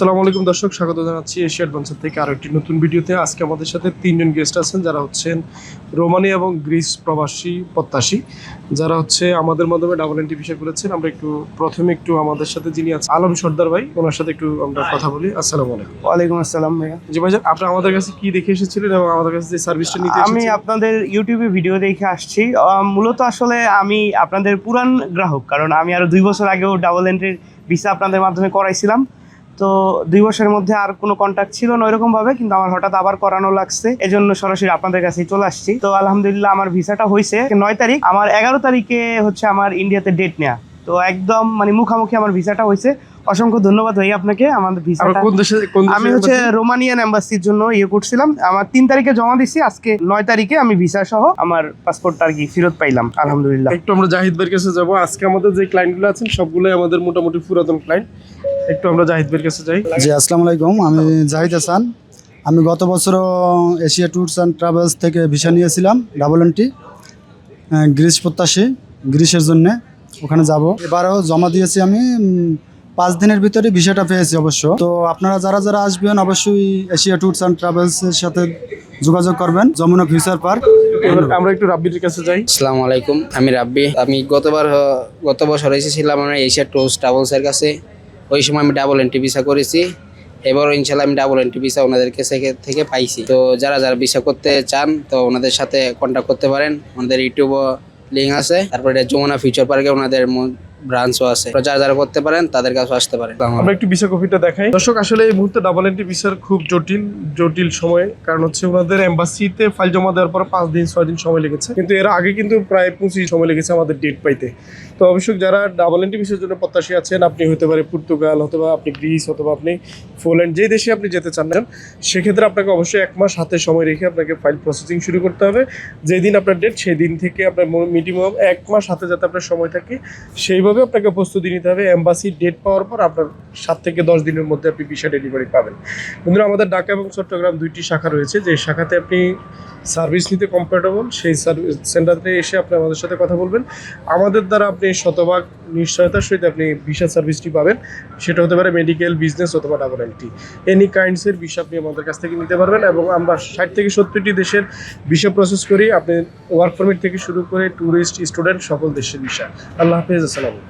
আসসালামু আলাইকুম দর্শক স্বাগত জানাচ্ছি এশিয়া অ্যাডভান্সার থেকে আরও একটি নতুন ভিডিওতে। আজকে আমাদের সাথে তিনজন গেস্ট আছেন যারা হচ্ছেন রোমানি এবং গ্রিস প্রবাসী প্রত্যাশী যারা হচ্ছে আমাদের মাধ্যমে ডাবল এন্ট্রি ভিসা করেছেন। আমরা একটু প্রথমে একটু আমাদের সাথে যিনি আছেন আলম সর্দার ভাই ওনার সাথে একটু আমরা কথা বলি। আসসালামু আলাইকুম। ওয়ালাইকুম আসসালাম ভাইয়া। জি ভাইজান আপনি আমাদের কাছে কি দেখে এসেছিলেন এবং আমাদের কাছে যে সার্ভিসটা নিতে আমি আপনাদের ইউটিউবে ভিডিও দেখে আসছি। মূলত আসলে আমি আপনাদের পুরান গ্রাহক কারণ আমি আরও দুই বছর আগেও ডাবল এন্ট্রির ভিসা আপনাদের মাধ্যমে করাইছিলাম। তো দুই বছরের মধ্যে আর কোনো কন্ট্যাক্ট ছিল না ওইরকম ভাবে কিন্তু আমার হঠাৎ আবার করানো লাগছে। এজন্য সরাসরি আপনাদের কাছেই চলে আসছি। তো আলহামদুলিল্লাহ আমার ভিসাটা হয়েছে নয় তারিখ। আমার এগারো তারিখে হচ্ছে আমার ইন্ডিয়াতে ডেট নেওয়া তো একদম মানে মুখামুখি আমার ভিসাটা হয়েছে। অসংখ্য ধন্যবাদ ভাই আপনাকে। আমাদের ভিসাটা কোন দেশে আমি হচ্ছে রোমানিয়ান এম্বাসির জন্য ইয়ে করছিলাম। আমার তিন তারিখে জমা দিছি। আজকে নয় তারিখে আমি ভিসা সহ আমার পাসপোর্টটা আর কি ফেরত পাইলাম। আলহামদুলিল্লাহ। একটু আমরা জাহিদ ভাইয়ের কাছে যাব। আজকে আমাদের যে ক্লায়েন্টগুলো আছেন সবগুলোই আমাদের মোটামুটি পুরাতন ক্লায়েন্ট একটু আমরা জাহিদ ভাইয়ের কাছে যাই। জি আসসালামু আলাইকুম। আমি জাহিদ হাসান। আমি গত বছরও এশিয়া ট্যুরস অ্যান্ড ট্রাভেলস থেকে ভিসা নিয়েছিলাম ডাবল এন্ট্রি গ্রিস প্রত্যাশী গ্রিসের জন্য ওখানে যাব। এবারও জমা দিয়েছি আমি পাঁচ দিনের ভিতরে ভিসাটা পেয়েছি অবশ্য। তো আপনারা যারা যারা আসবেন অবশ্যই এশিয়া ট্যুরস অ্যান্ড ট্রাভেলসের সাথে যোগাযোগ করবেন যমুনা ফিউচার পার্ক। এবার আমরা একটু রাব্বির কাছে যাই। আসসালামু আলাইকুম আমি রাব্বি। আমি গতবার গত বছর এসেছিলাম আমরা এশিয়া টোস্ট ট্রাভেলসের কাছে। ওই সময় আমি ডাবল এন্ট্রি ভিসা করেছি। এবার ইনশাল্লাহ আমি ডাবল এন্ট্রি ভিসা ওনাদেরকে থেকে পাইছি। তো যারা যারা ভিসা করতে চান, তো ওনাদের সাথে কন্ট্যাক্ট করতে পারেন। ওনাদের ইউটিউব লিঙ্ক আছে। তারপরে যমুনা ফিউচার পার্কে ওনাদের ব্রাঞ্চও আছে। যারা যারা করতে পারেন, তাদের কাছে আসতে পারেন। আমরা একটু ভিসা কপিটা দেখাই। দর্শক, আসলে এই মুহূর্তে ডাবল এন্ট্রি ভিসার খুব জটিল জটিল সময়। কারণ হচ্ছে ওনাদের এম্বাসিতে ফাইল জমা দেওয়ার পর পাঁচ দিন, ছয় দিন সময় লেগেছে। কিন্তু এর আগে কিন্তু প্রায় পঁচিশ সময় লেগেছে আমাদের ডেট পাইতে। তো অবশ্যই যারা ডাবল এন্ট্রি ভিসার জন্য প্রত্যাশী আছেন, আপনি হতে পারে পর্তুগাল অথবা আপনি গ্রিস অথবা আপনি পোল্যান্ড যে দেশে আপনি যেতে চান না সেক্ষেত্রে আপনাকে অবশ্যই এক মাস হাতে সময় রেখে আপনাকে ফাইল প্রসেসিং শুরু করতে হবে। যেদিন আপনার ডেট সেই দিন থেকে আপনার মিনিমাম এক মাস হাতে যাতে আপনার সময় থাকে সেইভাবে আপনাকে প্রস্তুতি নিতে হবে। এম্বাসি ডেট পাওয়ার পর আপনার সাত থেকে দশ দিনের মধ্যে আপনি ভিসা ডেলিভারি পাবেন। বন্ধুরা, আমাদের ঢাকা এবং চট্টগ্রাম দুইটি শাখা রয়েছে। যে শাখাতে আপনি সার্ভিস নিতে কমফোর্টেবল সেই সার্ভিস সেন্টারে এসে আপনি আমাদের সাথে কথা বলবেন। আমাদের দ্বারা আপনি শতভাগ নিশ্চয়তার সহিত আপনি ভিসা সার্ভিসটি পাবেন। সেটা হতে পারে মেডিকেল বিজনেস অথবা ডাবল এন্ট্রি এনি কাইন্ডসের ভিসা আপনি আমাদের কাছ থেকে নিতে পারবেন এবং আমরা ষাট থেকে সত্তরটি দেশের ভিসা প্রসেস করি। আপনি ওয়ার্ক পারমিট থেকে শুরু করে ট্যুরিস্ট স্টুডেন্ট সকল দেশের ভিসা আল্লাহ হাফিজ, আসসালাম